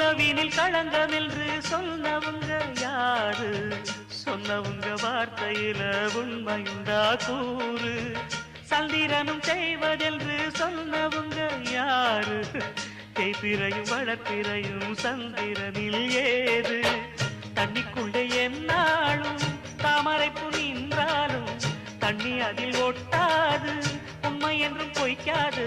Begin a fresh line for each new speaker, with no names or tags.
நிலவினில் களங்கம் என்று சொன்னவங்க யாரு? சொன்னவங்க வார்த்தையில உண்மையுண்டா கூறு. சந்திரனும் செய்வதென்று சொன்னவங்க யாரு? தேய்பிரையும் வளர்ப்பிரையும் சந்திரனில் ஏது? தண்ணிக்குள்ளே என்னாலும் தாமரை புனின்றாலும் தண்ணி அதில் ஒட்டாது உண்மை என்றும் பொய்க்காது